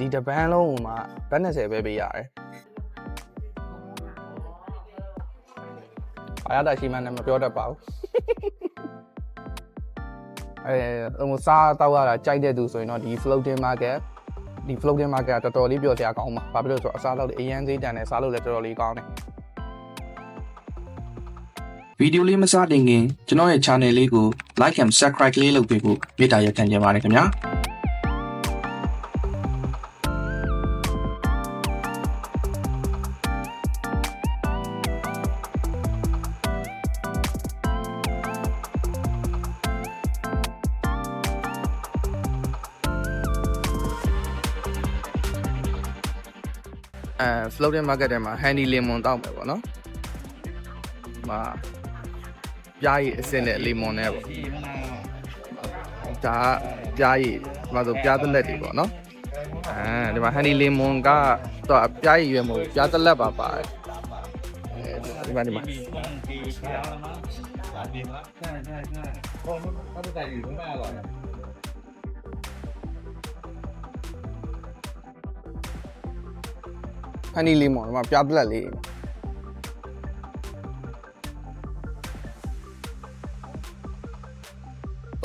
ဒီတပန်းလုံးဟိုမှာဘတ်20ပဲပေးရတယ်အားရတာရှိမှန်းလည်းမပြောတတ်ပါဘူးအဲဟိုစားတောက်ရတာကြိုက်တဲ့သူဆိုရင်တော့ဒီ floating market ဒီ floating market ကတော်တော်လေးပြောစရာကောင်းပါဘာဖြစ်လို့လဲဆိုတော့အစားတော့အရန်သေးတန်တယ်စားလို့လည်းတော်တော်လေးကောင်းတယ်ဗီဒီယိုလေးမစတင်ခင်ကျွန်တော်ရဲ့ channel လေးကို like and subscribe လေးလုပ်ပေးဖို့မေတ္တာရပ်ခံကြပါတယ်ခင်ဗျာ အဲ floating market ထဲမှာ handy lemon တောက်မယ်ပေါ့နော်ဒီမှာပြားရည်အစင်းနဲ့ lemon နဲ့ပေါ့ဒါကပြားရည်ဒီမှာဆိုပြားသက်လက်တွေပေါ့နော်အဲဒီမှာ handy lemon ကတော့ပြားရည်ရွယ်မဟုတ်ဘူးပြားသက်လက်ပါပါတယ်အဲဒီမှာဒီမှာ ใช่ใช่ใช่เพราะมันถ้าไปใส่อยู่มันไม่อร่อ honey lemon ဒီမှာပြားသက်လက်လေး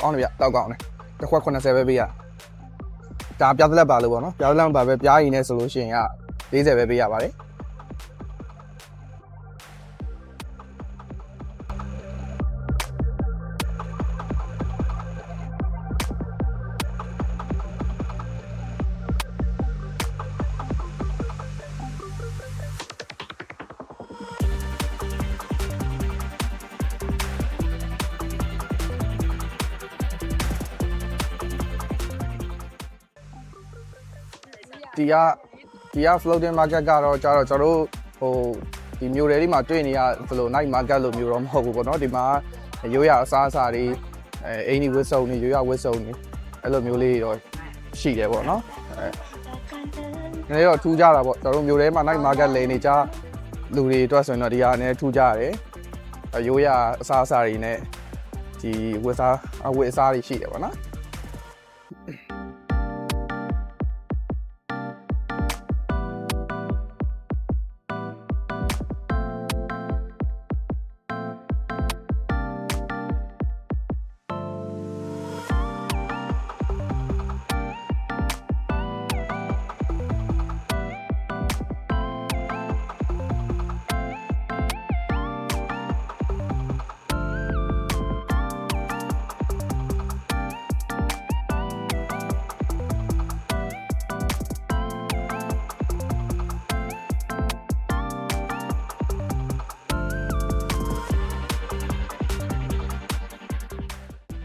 ကောင်းတယ်ဗျတောက်ကောင်းတယ်တစ်ခွက်80ပဲပေးရဒါပြားသက်လက်ပါလို့ပေါ့နော်ပြားသက်လက်ပါပဲပြားရည်နဲ့ဆိုလို့ရှိရင်က40ပဲပေးရပါတယ် ဒီကဒီက floating market ကတော့ကျတော့ကျွန်တော်တို့ဟိုဒီမျိုးတွေဒီမှာတွေ့နေရဘယ်လို night market လို့မျိုးတော့မဟုတ်ဘူးပေါ့နော်ဒီမှာရိုးရအစားအစာတွေအဲအင်းဒီဝစ်စုံတွေရိုးရဝစ်စုံတွေအဲ့လိုမျိုးလေးတော့ရှိတယ်ပေါ့နော်အဲနည်းတော့ထူးကြတာပေါ့ကျွန်တော်တို့မျိုးတွေမှာ night market လည်နေကြလူတွေအတွက်ဆိုရင်တော့ဒီဟာနဲ့ထူးကြတယ်ရိုးရအစားအစာတွေနဲ့ဒီဝစ်စားအဝစ်အစားတွေရှိတယ်ပေါ့နော်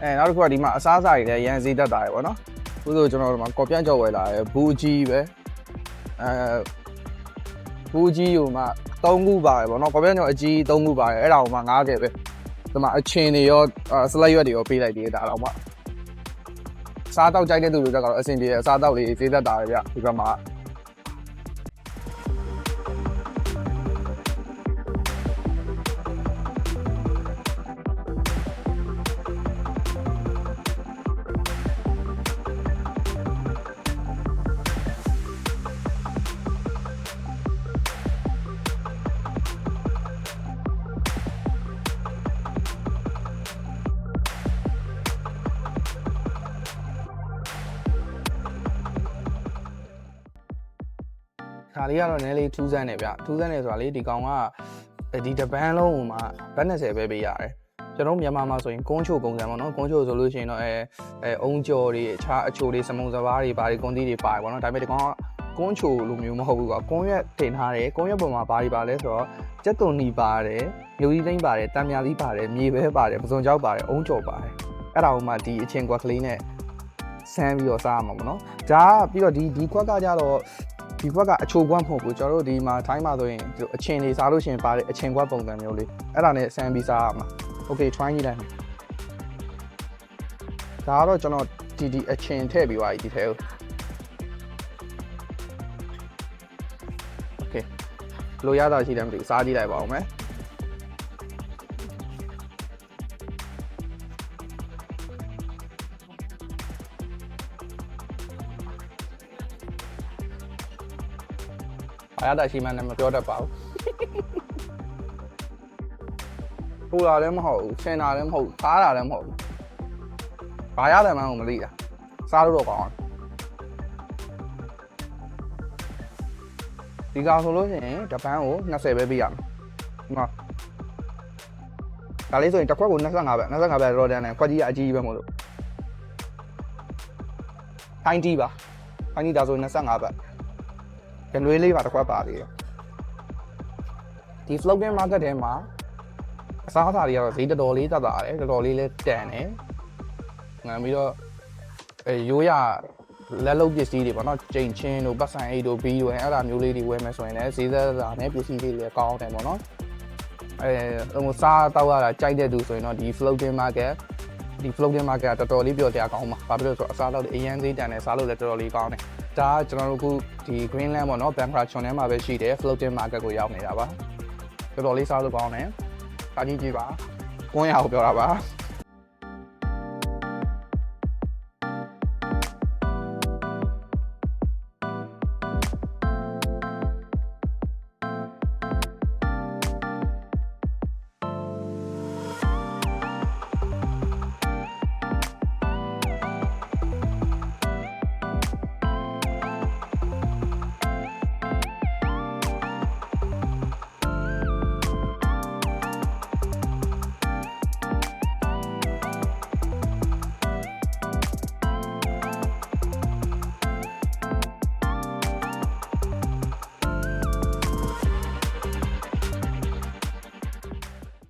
အဲနောက်တစ်ခုကဒီမှာအစားအစာတွေလည်းရန်စည်းတတ်တာရယ်ပေါ့နော်အခုဆိုကျွန်တော်တို့မှာကော်ပြန့်ကြော်ဝယ်လာတယ်ဘူကြီးပဲအဲဘူကြီးဟိုမှာ3ခုပါတယ်ပေါ့နော်ကော်ပြန့်ကြော်အကြီး3ခုပါတယ်အဲ့ဒါဟိုမှာ9ကဲပဲဒီမှာအချင်းတွေရောဆလတ်ရွက်တွေရောပေးလိုက်သေးတာတော့မှစားတော့ကြိုက်တဲ့သူတွေကတော့အဆင်ပြေအစားတော့လေးဈေးသက်တာရယ်ဗျဒီဘက်မှာ ခါလေးကတော့နည်းလေးထူးဆန်းနေဗျထူးဆန်းနေဆိုတာလေဒီကောင်ကဒီတပန်းလုံးဟိုမှာဘတ်20ပဲပေးရတယ်ကျွန်တော်မြန်မာမှာဆိုရင်ကုန်းချိုပုံစံပေါ့နော်ကုန်းချိုဆိုလို့ရှိရင်တော့အဲအဲအုံကြော်တွေအခြားအချိုတွေစမုံစဘာတွေဘာတွေကွန်တီတွေပါတယ်ပေါ့နော်ဒါပေမဲ့ဒီကောင်ကကုန်းချိုလိုမျိုးမဟုတ်ဘူးကွာကုန်းရွက်တင်ထားတယ်ကုန်းရွက်ပုံမှာဘာတွေပါလဲဆိုတော့ကြက်သွန်နီပါတယ်မျိုးကြီးသိမ်းပါတယ်တံမြာသီးပါတယ်မြေပဲပါတယ်ပစုံကြောက်ပါတယ်အုံကြော်ပါတယ်အဲ့ဒါဟိုမှာဒီအချင်းကွက်ကလေးနဲ့ဆန်းပြီးတော့စားရမှာပေါ့နော်ဒါကပြီးတော့ဒီဒီကွက်ကကြတော့ ဒီဘက်ကအချိုကွက်မဟုတ်ဘူးကျွန်တော်တို့ဒီမှာထိုင်းမှာဆိုရင်ဒီလိုအချင်းတွေစားလို့ရှိရင်ပါတဲ့အချင်းကွက်ပုံစံမျိုးလေးအဲ့ဒါနဲ့ဆန်းပြီးစားရမှာ Okay try ကြည့်လိုက်မယ်ဒါကတော့ကျွန်တော်ဒီဒီအချင်းထည့်ပြီးသွားပြီဒီထဲကို Okay ဘယ်လိုရတာရှိတယ်မသိဘူးစားကြည့်လိုက်ပါဦးမယ် ဘာရတာရှိမှန်းလည်းမပြောတတ်ပါဘူးပူလာလည်းမဟုတ်ဘူးဆင်တာလည်းမဟုတ်ဘူးသားတာလည်းမဟုတ်ဘူးဘာရတယ်မှန်းကိုမသိတာစားလို့တော့ကောင်းတယ်ဒီကောင်ဆိုလို့ရှိရင်တပန်းကို20ပဲပေးရမယ်ဒီမှာဒါလေးဆိုရင်တစ်ခွက်ကို25ပဲ25ပဲတော့တန်းတယ်ခွက်ကြီးကအကြီးကြီးပဲမဟုတ်လို့ထိုင်းတီးပါထိုင်းတီးဒါဆို25ပဲ ရနွေးလေးပါတစ်ခွက်ပါသေးတယ်ဒီ floating market ထဲမှာအစားအစာတွေကတော့ဈေးတော်တော်လေးတက်တာတယ်တော်တော်လေးလဲတန်တယ်ငါပြီးတော့အဲရိုးရလက်လုံးပစ္စည်းတွေပေါ့နော်ချိန်ချင်းတို့ပတ်စံအိတ်တို့ဘီတို့အဲ့ဒါမျိုးလေးတွေဝယ်မယ်ဆိုရင်လည်းဈေးသက်သာနဲ့ပစ္စည်းတွေလည်းကောင်းတယ်ပေါ့နော်အဲဟိုစားတောက်ရတာကြိုက်တဲ့သူဆိုရင်တော့ဒီ floating market ဒီ floating market ကတော်တော်လေးပြောတရားကောင်းပါဘာဖြစ်လို့လဲဆိုတော့အစားတော့အရန်သေးတန်တယ်စားလို့လည်းတော်တော်လေးကောင်းတယ်ဒါကကျွန်တော်တို့အခုဒီ Greenland ပေါ့နော် Bangkok ချွန်ထဲမှာပဲရှိတယ် floating market ကိုရောက်နေတာပါတော်တော်လေးစားလို့ကောင်းတယ်စားကြည့်ကြည့်ပါကွန်းရအောင်ပြောတာပါ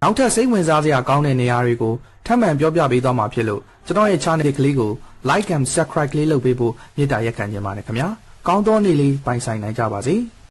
နောက်ထပ်စိတ်ဝင်စားစရာကောင်းတဲ့နေရာတွေကိုထပ်မံပြောပြပေးသွားမှာဖြစ်လို့ကျွန်တော်ရဲ့ channel ကလေးကို like and subscribe လေးလုပ်ပေးဖို့မေတ္တာရက်ခံချင်ပါတယ်ခင်ဗျာကောင်းသောနေ့လေးပိုင်ဆိုင်နိုင်ကြပါစေ